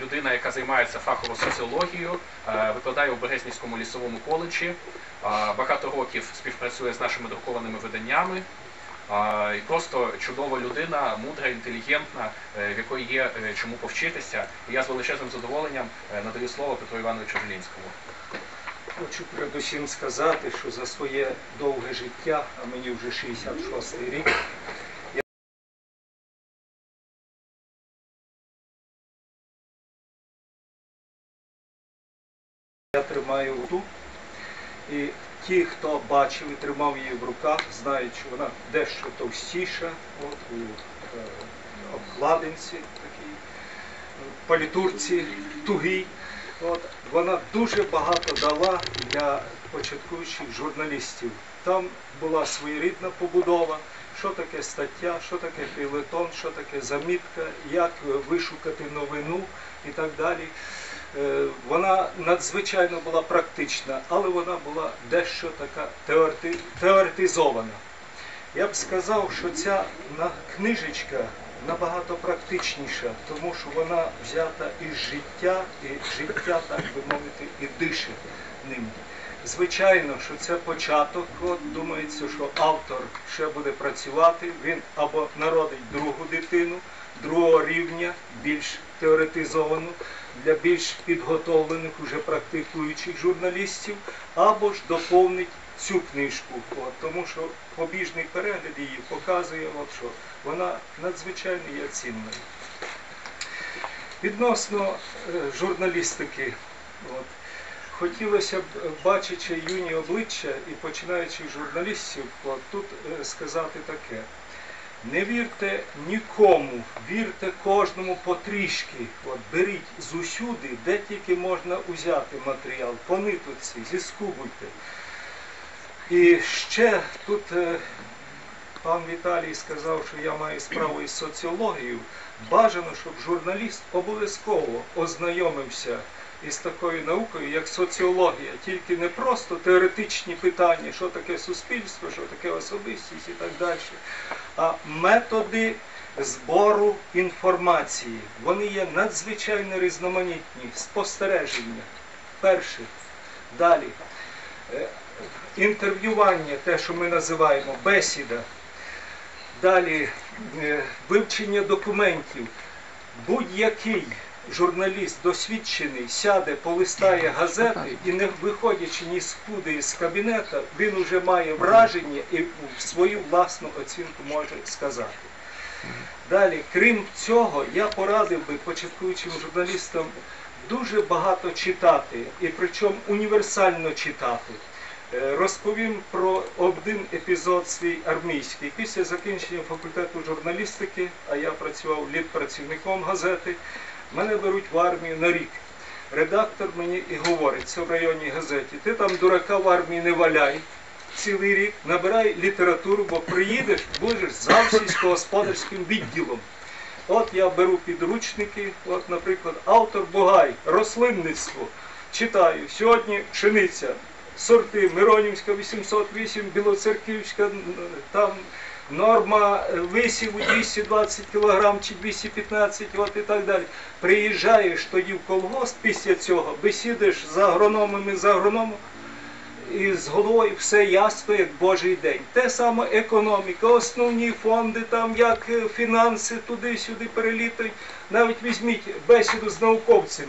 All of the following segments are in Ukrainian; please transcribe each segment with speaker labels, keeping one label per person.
Speaker 1: людина, яка займається фахово соціологією, е, викладає у Березнівському лісовому коледжі. е, Багато років співпрацює з нашими друкованими виданнями. е, І просто чудова людина, мудра, інтелігентна, в якої є чому повчитися. І я з величезним задоволенням надаю слово Петру Івановичу Желінському.
Speaker 2: Хочу передусім сказати, що за своє довге життя, а мені вже 66 рік, тримаю ту. І ті, хто бачив і тримав її в руках, знають, що вона дещо товстіша, от у е, обкладинці такій, в палітурці тугій. От, вона дуже багато дала для початкуючих журналістів. Там була своєрідна побудова, що таке стаття, що таке фейлетон, що таке замітка, як вишукати новину і так далі. Е, Вона надзвичайно була практична, але вона була дещо така теорети- теоретизована. Я б сказав, що ця книжечка набагато практичніша, тому що вона взята із життя, і життя, так би мовити, і дише ним. Звичайно, що це початок. От думається, що автор ще буде працювати. Він або народить другу дитину, другого рівня, більш теоретизовану, для більш підготовлених, уже практикуючих журналістів, або ж доповнить цю книжку. От, тому що побіжний перегляд її показує, от що вона надзвичайно є цінною. Відносно е, журналістики, от, хотілося б, бачачи юні обличчя і починаючих журналістів, от, тут е, сказати таке. Не вірте нікому, вірте кожному потрішки. От, беріть зусюди, де тільки можна узяти матеріал, по ниточці, зіскубуйте. І ще тут е, пан Віталій сказав, що я маю справу із соціологією. Бажано, щоб журналіст обов'язково ознайомився із такою наукою, як соціологія, тільки не просто теоретичні питання, що таке суспільство, що таке особистість і так далі, а методи збору інформації. Вони є надзвичайно різноманітні, спостереження. Перше. Далі. Е, Інтерв'ювання, те, що ми називаємо бесіда. Далі е, вивчення документів. Будь-який журналіст досвідчений сяде, полистає газети і не виходячи ні з куди з кабінета, він вже має враження і свою власну оцінку може сказати. Далі, крім цього, я порадив би початкуючим журналістам дуже багато читати, і причому універсально читати. Е, Розповім про один епізод свій армійський. Після закінчення факультету журналістики, а я працював літпрацівником газети, мене беруть в армію на рік. Редактор мені і говорить, це в районній газеті, ти там дурака в армії не валяй цілий рік, набирай літературу, бо приїдеш, будеш за сільськогосподарським відділом. От я беру підручники, от, наприклад, автор Бугай, рослинництво. Читаю. Сьогодні пшениця, сорти Миронівська 808, Білоцерківська, там норма висіву 220 кг чи 215, от і так далі. Приїжджаєш тоді в колгосп після цього, бесідиш з агрономами, з агрономом, і з головою все ясно, як Божий день. Те саме економіка, основні фонди, там як е, фінанси туди-сюди перелітають. Навіть візьміть бесіду з науковцем.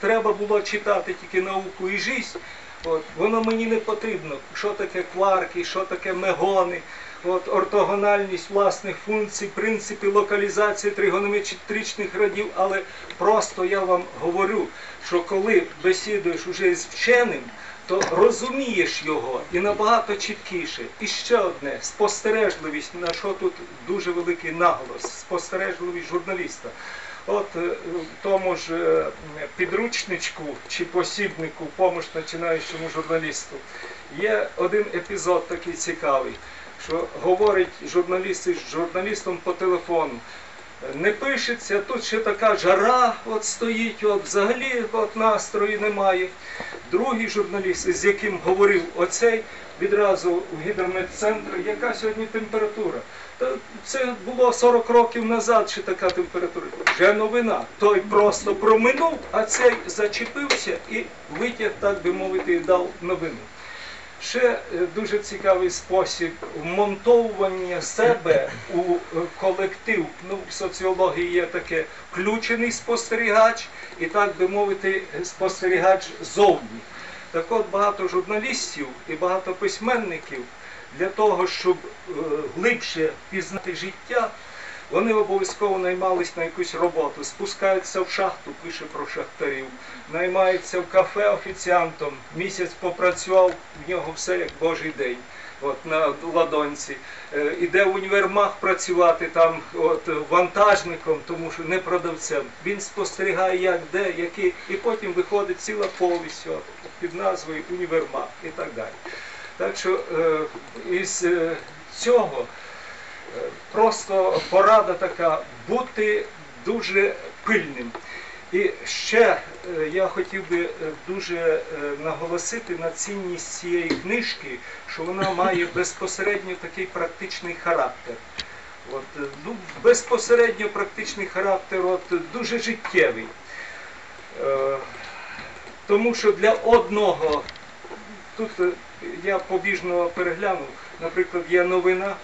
Speaker 2: Треба було читати тільки науку і життя. От, воно мені не потрібно. Що таке кварки, що таке мегони, от, ортогональність власних функцій, принципи локалізації тригонометричних радів. Але просто я вам говорю, що коли бесідуєш уже з вченим, то розумієш його і набагато чіткіше. І ще одне спостережливість, на що тут дуже великий наголос, спостережливість журналіста. От е, тому ж е, підручничку чи посібнику поміж починаючому журналісту є один епізод такий цікавий, що говорить журналіст із журналістом по телефону. Не пишеться, тут ще така жара от стоїть, от взагалі от настрою немає. Другий журналіст, з яким говорив оцей, відразу у гідрометцентру, яка сьогодні температура. Це було 40 років назад, ще така температура. Вже новина. Той просто проминув, а цей зачепився і витяг, так би мовити, і дав новину. Ще е, дуже цікавий спосіб вмонтовування себе у е, колектив. Ну, в соціології є таке включений спостерігач і, так би мовити, спостерігач зовні. Так от багато журналістів і багато письменників для того, щоб е, глибше пізнати життя, вони обов'язково наймались на якусь роботу, спускаються в шахту, пише про шахтарів, наймаються в кафе офіціантом, місяць попрацював, в нього все як Божий день. От на ладонці, Е, іде в універмаг працювати там от, вантажником, тому що не продавцем. Він спостерігає, як де, який, і потім виходить ціла повість от, під назвою універмаг і так далі. Так що е, із е, цього просто порада така бути дуже пильним. І ще е, я хотів би е, дуже е, наголосити на цінність цієї книжки, що вона має безпосередньо такий практичний характер. От, ну, безпосередньо практичний характер, от, дуже життєвий. Е, Тому що для одного, тут я побіжно переглянув, наприклад, є новина,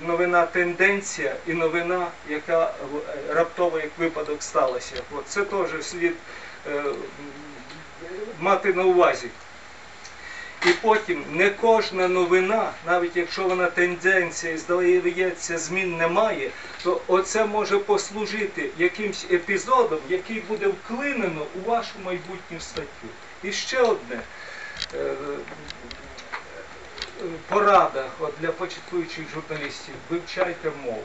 Speaker 2: новина тенденція і новина, яка е, раптово як випадок сталася. От це теж слід е, мати на увазі. І потім не кожна новина, навіть якщо вона тенденція і здається, змін немає, то оце може послужити якимсь епізодом, який буде вклинено у вашу майбутню статтю. І ще одне. Е, порада от для початкуючих журналістів вивчайте мову.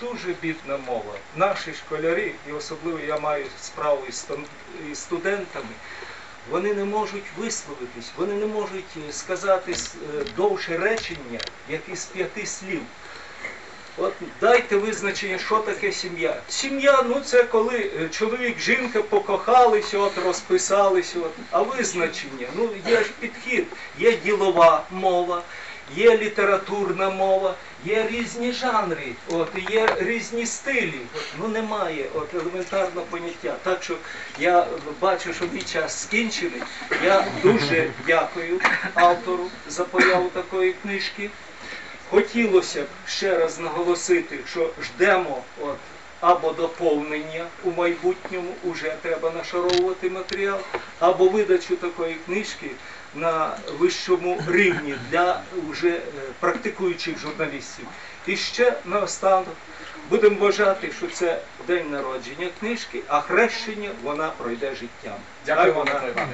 Speaker 2: Дуже бідна мова. Наші школярі, і особливо я маю справу із студентами, вони не можуть висловитись, вони не можуть е, сказати е, довше речення, як із п'яти слів. От дайте визначення, що таке сім'я. Сім'я, ну це коли е, чоловік, жінка покохалися, от розписалися. От. А визначення, ну є ж підхід, є ділова мова, є літературна мова, є різні жанри, от, є різні стилі. От, ну немає от, елементарного поняття. Так що я бачу, що мій час скінчений. Я дуже дякую автору за появу такої книжки. Хотілося б ще раз наголосити, що ждемо от, або доповнення у майбутньому, уже треба нашаровувати матеріал, або видачу такої книжки на вищому рівні для вже е, практикуючих журналістів. І ще наостанок будемо вважати, що це день народження книжки, а хрещення вона пройде життям.
Speaker 1: Дякую вам. Дякую.